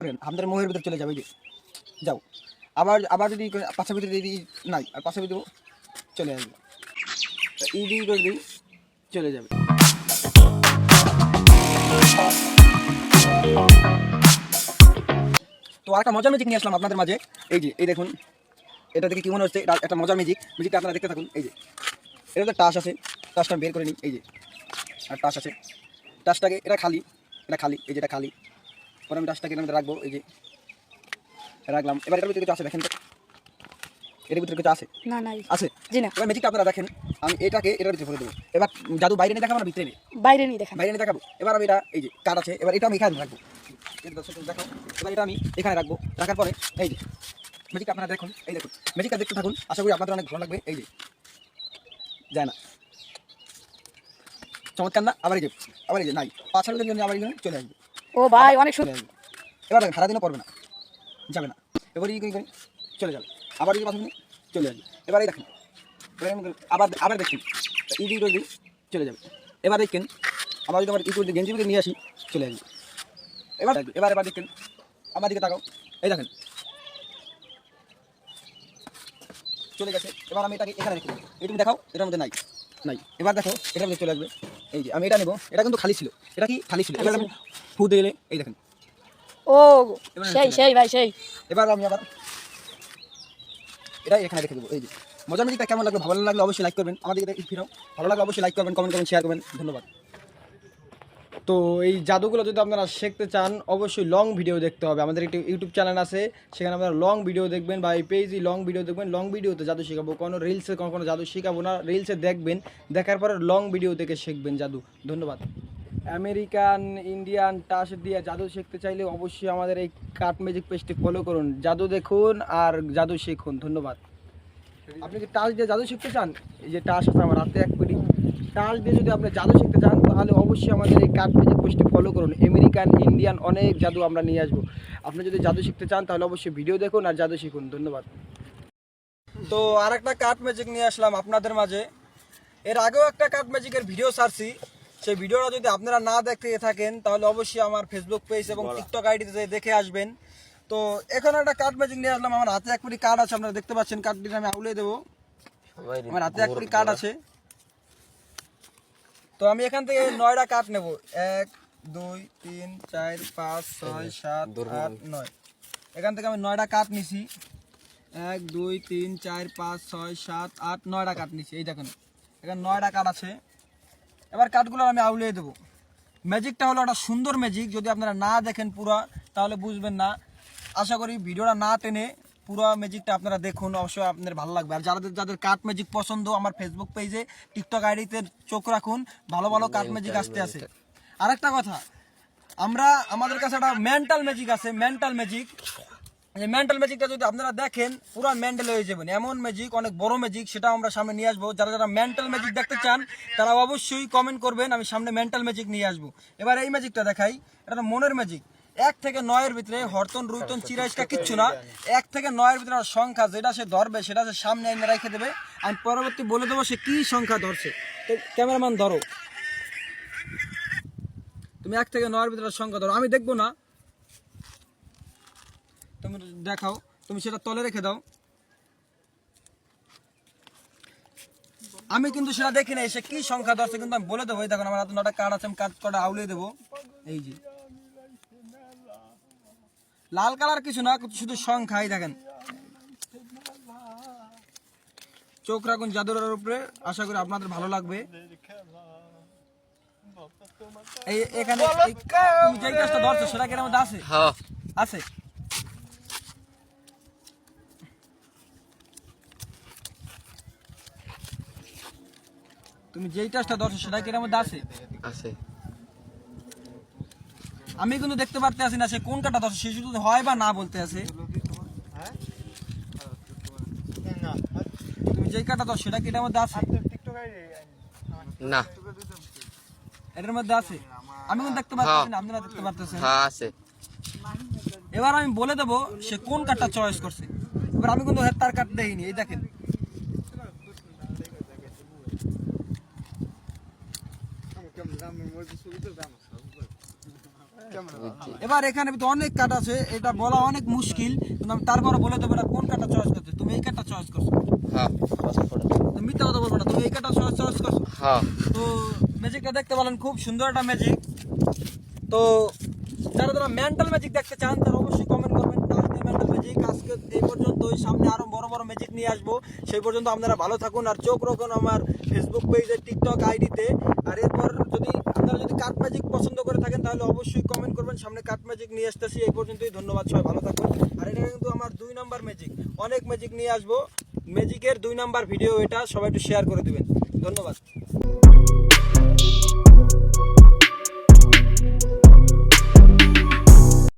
করেন, আমাদের মোহের ভিতরে চলে যাবে যে। যাও। আবার আবার যদি পাশের ভিতরে যদি নাই, আর পাশের ভিতরে চলে আসবে। ইডি করে দিই চলে যাবে। তো একটা মজার ম্যাজিক নিয়ে আসলাম আপনাদের মাঝে। এই যে, এই দেখুন, এটা দেখে কি মনে হচ্ছে? এটা একটা মজার ম্যাজিক ম্যাজিকটা আপনারা দেখতে থাকুন, এই যে। এটা তো টাস আছে। আমি বের করে নিই, এই যে। আর টাস আছে। টাসটাকে এটা খালি এটা খালি, এই যেটা খালি। পরে আমি টাসটাকে এর মধ্যে রাখব এই যে। রাখলাম। এবার এটার ভিতরে কিছু আছে দেখেন তো। এটার ভিতরে কিছু আছে? না নাই। আছে? জি না। এবার ম্যাজিকটা আপনারা দেখেন। আমি এটাকে এটার ভিতরে ভরে দেবো। এবার জাদু বাইরে নিয়ে দেখাবো না ভিতরে নিয়ে? বাইরে নিয়ে দেখান বাইরে নিয়ে দেখাবো। এবার আমি এটা এই যে কার্ড আছে। এবার এটা আমি এখানে রাখব। এটা দর্শক দেখো। এবার এটা আমি এখানে রাখব। রাখার পরে এই যে ম্যাজিকটা আপনারা দেখুন। এই দেখুন। ম্যাজিকটা দেখতে থাকুন। আশা করি আপনাদের অনেক ভালো লাগবে। এই যে যায় না। চমৎকার না? আবার এই যে আবার এই যে নাই। পাঁচ হাজার জন্য আবার এখানে চলে আসবে। ও ভাই অনেক সুন্দর এবার দেখেন সারাদিনও পড়বে না। যাবে না। এবার এই করে? চলে যাবে। আবার এই পাশে চলে আসবে। এবার এই দেখেন আবার আবার দেখুন ইডি করে দিই চলে যাবে। এবার দেখেন আবার যদি আমার ইটু গেঞ্জি মধ্যে নিয়ে আসি চলে আসবে। এবার এবার এবার দেখেন। আমার দিকে তাকাও। এই দেখেন। চলে গেছে। এবার আমি এটাকে এখানে রেখে এই তুমি দেখাও এটার মধ্যে নাই। নাই। এবার দেখো এটার মধ্যে চলে আসবে। এই যে আমি এটা নেব। এটা কিন্তু খালি ছিল। এটা কি? খালি ছিল। এবার আমি ফু দিলে এই দেখেন। ও সেই সেই ভাই সেই। এবার আমি আবার এটাই এখানে রেখে দেবো। এই যে মজা মিজিকটা কেমন লাগল? ভালো লাগলে অবশ্যই লাইক করবেন। আমাদের ফিরো ভালো লাগলে অবশ্যই লাইক করবেন কমেন্ট করবেন শেয়ার করবেন। ধন্যবাদ। তো এই জাদুগুলো যদি আপনারা শিখতে চান, অবশ্যই লং ভিডিও দেখতে হবে। আমাদের একটি ইউটিউব চ্যানেল আছে, সেখানে আপনারা লং ভিডিও দেখবেন বা এই পেজে লং ভিডিও দেখবেন। লং ভিডিওতে জাদু শেখাবো। কোনো রিলসে কোনো কোনো জাদু শেখাবো না রিলসে দেখবেন। দেখার পরে লং ভিডিও দেখে শিখবেন জাদু। ধন্যবাদ। আমেরিকান ইন্ডিয়ান টাস দিয়ে জাদু শিখতে চাইলে অবশ্যই আমাদের এই কাট ম্যাজিক পেজটি ফলো করুন। জাদু দেখুন আর জাদু শিখুন। ধন্যবাদ। আপনি কি টাস দিয়ে জাদু শিখতে চান? এই যে টাস আছে আমার হাতে এক পেটি টাস দিয়ে যদি আপনি জাদু শিখতে চান তাহলে অবশ্যই আমাদের এই কার্ড পেজের পোস্টটি ফলো করুন। আমেরিকান ইন্ডিয়ান অনেক জাদু আমরা নিয়ে আসব। আপনি যদি জাদু শিখতে চান তাহলে অবশ্যই ভিডিও দেখুন আর জাদু শিখুন। ধন্যবাদ। তো আর একটা কার্ড ম্যাজিক নিয়ে আসলাম আপনাদের মাঝে। এর আগেও একটা কার্ড ম্যাজিকের ভিডিও ছাড়ছি। সেই ভিডিওটা যদি আপনারা না দেখতে থাকেন তাহলে অবশ্যই আমার ফেসবুক পেজ এবং টিকটক আইডিতে দেখে আসবেন। তো এখানে একটা কাঠ ম্যাজিক নিয়ে আসলাম। আমার হাতে এক কোটি কার্ড আছে আপনারা দেখতে পাচ্ছেন কার্ডটি আমি আউলে দেবো। আমার হাতে এক কোটি কার্ড আছে। তো আমি এখান থেকে নয়টা কাঠ নেব। এক দুই তিন চার পাঁচ ছয় সাত আট নয়। এখান থেকে আমি নয়টা কাঠ নিছি। এক দুই তিন চার পাঁচ ছয় সাত আট নয়টা কাঠ নিচ্ছি এই দেখুন এখানে নয়টা কাঠ আছে। এবার কাঠগুলো আমি আউলিয়ে দেবো। ম্যাজিকটা হলো একটা সুন্দর ম্যাজিক যদি আপনারা না দেখেন পুরা তাহলে বুঝবেন না। আশা করি ভিডিওটা না টেনে পুরো ম্যাজিকটা আপনারা দেখুন অবশ্যই আপনাদের ভালো লাগবে। আর যাদের যাদের কাঠ ম্যাজিক পছন্দ আমার ফেসবুক পেজে টিকটক আইডিতে চোখ রাখুন ভালো ভালো কাঠ ম্যাজিক আসতে আছে। আরেকটা কথা আমরা আমাদের কাছে একটা মেন্টাল ম্যাজিক আছে মেন্টাল ম্যাজিক এই মেন্টাল ম্যাজিকটা যদি আপনারা দেখেন পুরো মেন্টাল হয়ে যাবেন। এমন ম্যাজিক অনেক বড় ম্যাজিক সেটা আমরা সামনে নিয়ে আসব। যারা যারা মেন্টাল ম্যাজিক দেখতে চান তারা অবশ্যই কমেন্ট করবেন আমি সামনে মেন্টাল ম্যাজিক নিয়ে আসব। এবার এই ম্যাজিকটা দেখাই এটা মনের ম্যাজিক এক থেকে নয়ের ভিতরে হরতন, রুইতন চিরাইসটা কিচ্ছু না। এক থেকে নয়ের ভিতরে সংখ্যা যেটা সে ধরবে, সেটা সে সামনে এনে রেখে দেবে। আমি পরবর্তী বলে দেবো, সে কি সংখ্যা ধরছে। তো, ক্যামেরাম্যান, ধরো। তুমি এক থেকে নয়ের ভিতরে সংখ্যা ধরো। আমি দেখব না। তুমি দেখাও। তুমি সেটা তলে রেখে দাও। আমি কিন্তু সেটা দেখি নাই, সে কি সংখ্যা ধরছে, কিন্তু আমি বলে দেবো। দেখো আমার হাতে নটা কার্ড আছে, আমি কার্ড কটা আউলিয়ে দেবো। এই যে। লাল কালার কিছু না শুধু সংখ্যাই দেখেন। চোখ রাখুন জাদুরের উপরে আশা করি আপনাদের ভালো লাগবে। এই এখানে তুমি যেই কাজটা ধরছো সেটা কি মধ্যে আছে? আছে? তুমি যেই টাচটা ধরছো সেটা কি মধ্যে আছে? আছে। আমি কিন্তু দেখতে পারতে আছি না সে কোন কাটা ধরছে সে শুধু হয় বা না বলতে আছে তুমি যেই কাটা ধর সেটা কি এটার মধ্যে আছে? না। এটার মধ্যে আছে? আমি কিন্তু দেখতে পাচ্ছি না আপনারা দেখতে পারতেছেন হ্যাঁ আছে। এবার আমি বলে দেবো সে কোন কাঠটা চয়েস করছে। এবার আমি কিন্তু হেড তার কাঠ দেখিনি এই দেখেন। এবার এখানে তো অনেক কাঠ আছে এটা বলা অনেক মুশকিল কিন্তু আমি তারপরে বলে দেবো না কোন কাঠটা চয়েস করতে তুমি এই কাঠটা চয়েস করছ। হ্যাঁ। তুমি মিথ্যা কথা বলব না তুমি এই কাঠটা চয়েস চয়েস করছ। হ্যাঁ। তো ম্যাজিকটা দেখতে পেলেন খুব সুন্দর একটা ম্যাজিক তো যারা যারা মেন্টাল ম্যাজিক দেখতে চান তারা অবশ্যই কমেন্ট করবেন মেন্টাল ম্যাজিক আজকে এই পর্যন্তই সামনে আরও বড় বড় ম্যাজিক নিয়ে আসব। সেই পর্যন্ত আপনারা ভালো থাকুন আর চোখ রাখুন আমার ফেসবুক পেজে টিকটক আইডিতে আর এরপর যদি আপনারা যদি কাট ম্যাজিক পছন্দ তাহলে অবশ্যই কমেন্ট করবেন। সামনে কাট ম্যাজিক নিয়ে আসতেছি, এই পর্যন্তই। ধন্যবাদ সবাই, ভালো থাকুন। আর এটা কিন্তু আমার দুই নাম্বার ম্যাজিক অনেক ম্যাজিক নিয়ে আসব। ম্যাজিকের দুই নম্বর ভিডিও এটা, সবাই একটু শেয়ার করে দেবেন। ধন্যবাদ।